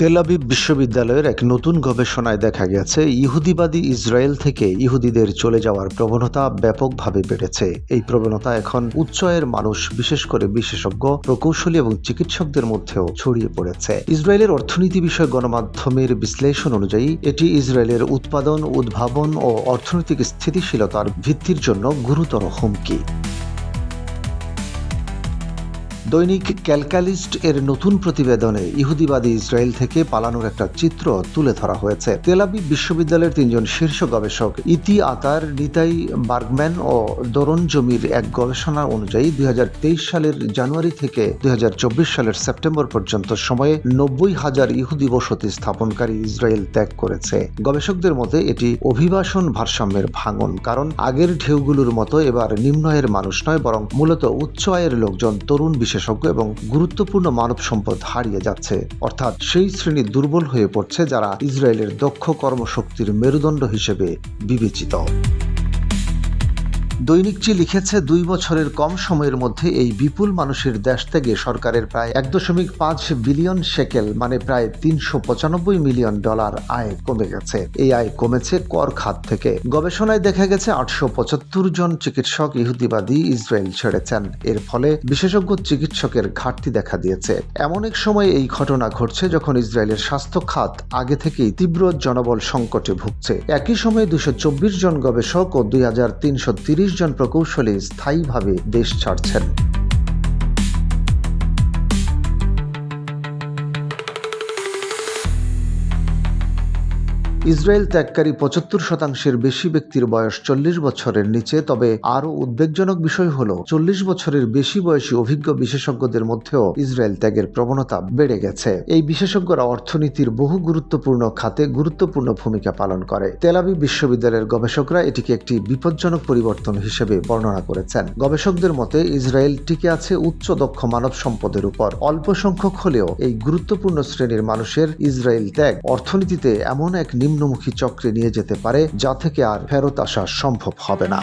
তেলাবিব বিশ্ববিদ্যালয়ের এক নতুন গবেষণায় দেখা গেছে, ইহুদিবাদী ইসরায়েল থেকে ইহুদিদের চলে যাওয়ার প্রবণতা ব্যাপকভাবে বেড়েছে। এই প্রবণতা এখন উচ্চ আয়ের মানুষ, বিশেষ করে বিশেষজ্ঞ, প্রকৌশলী এবং চিকিৎসকদের মধ্যেও ছড়িয়ে পড়েছে। ইসরায়েলের অর্থনীতি বিষয়ক গণমাধ্যমের বিশ্লেষণ অনুযায়ী, এটি ইসরায়েলের উৎপাদন, উদ্ভাবন ও অর্থনৈতিক স্থিতিশীলতার ভিত্তির জন্য গুরুতর হুমকি। দৈনিক ক্যালকালিস্ট এর নতুন প্রতিবেদনে ইহুদিবাদী ইসরায়েল থেকে পালানোর একটা চিত্র তুলে ধরা হয়েছে। তেলাবি বিশ্ববিদ্যালয়ের তিনজন শীর্ষ গবেষক ইতি আতার, নিতাই বার্গম্যান ও দরন জমির এক গবেষণা অনুযায়ী দুই সালের জানুয়ারি থেকে দুই সালের সেপ্টেম্বর পর্যন্ত সময়ে নব্বই হাজার ইহুদি বসতি স্থাপনকারী ইসরায়েল ত্যাগ করেছে। গবেষকদের মতে এটি অভিবাসন ভারসাম্যের ভাঙন, কারণ আগের ঢেউগুলোর মতো এবার নিম্ন আয়ের মানুষ নয়, বরং মূলত উচ্চ আয়ের লোকজন তরুণ বিশেষজ্ঞ এবং গুরুত্বপূর্ণ মানব সম্পদ হারিয়ে যাচ্ছে। অর্থাৎ সেই শ্রেণি দুর্বল হয়ে পড়ছে যারা ইসরায়েলের দক্ষ কর্মশক্তির মেরুদণ্ড হিসেবে বিবেচিত। দৈনিকটি লিখেছে, দুই বছরের কম সময়ের মধ্যে এই বিপুল মানুষের দেশ থেকে সরকারের প্রায় এক দশমিক পাঁচ বিলিয়ন শেকেল মানে প্রায় তিনশো পঁচানব্বই মিলিয়ন ডলার আয় কমে গেছে। এই আয় কমেছে কর খাত থেকে। গবেষণায় দেখা গেছে, আটশো পঁচাত্তর জন চিকিৎসক ইহুদিবাদী ইসরায়েল ছেড়েছেন। এর ফলে বিশেষজ্ঞ চিকিৎসকের ঘাটতি দেখা দিয়েছে। এমন এক সময় এই ঘটনা ঘটছে যখন ইসরায়েলের স্বাস্থ্য খাত আগে থেকেই তীব্র জনবল সংকটে ভুগছে। একই সময়ে দুশো জন গবেষক ও দুই হাজার তিনশো তিরিশ জন প্রকৌশলী স্থায়ীভাবে দেশ ছাড়ছেন। ইসরায়েল ত্যাগকারী পঁচাত্তর শতাংশের বেশি ব্যক্তির বয়স চল্লিশ বছরের নিচে, তবে আরও উদ্বেগজনক বিষয় হল, চল্লিশ বছরের বেশি বয়সী অভিজ্ঞ বিশেষজ্ঞদের মধ্যেও ইসরায়েল ত্যাগের প্রবণতা বেড়ে গেছে। এই বিশেষজ্ঞরা অর্থনীতির বহু গুরুত্বপূর্ণ খাতে গুরুত্বপূর্ণ ভূমিকা পালন করে। তেলাবি বিশ্ববিদ্যালয়ের গবেষকরা এটিকে একটি বিপজ্জনক পরিবর্তন হিসেবে বর্ণনা করেছেন। গবেষকদের মতে, ইসরায়েল টিকে আছে উচ্চ দক্ষ মানব সম্পদের উপর। অল্প সংখ্যক হলেও এই গুরুত্বপূর্ণ শ্রেণির মানুষের ইসরায়েল ত্যাগ অর্থনীতিতে এমন এক নিম্নমুখী চক্রে নিয়ে যেতে পারে যা থেকে আর ফেরত আসা সম্ভব হবে না।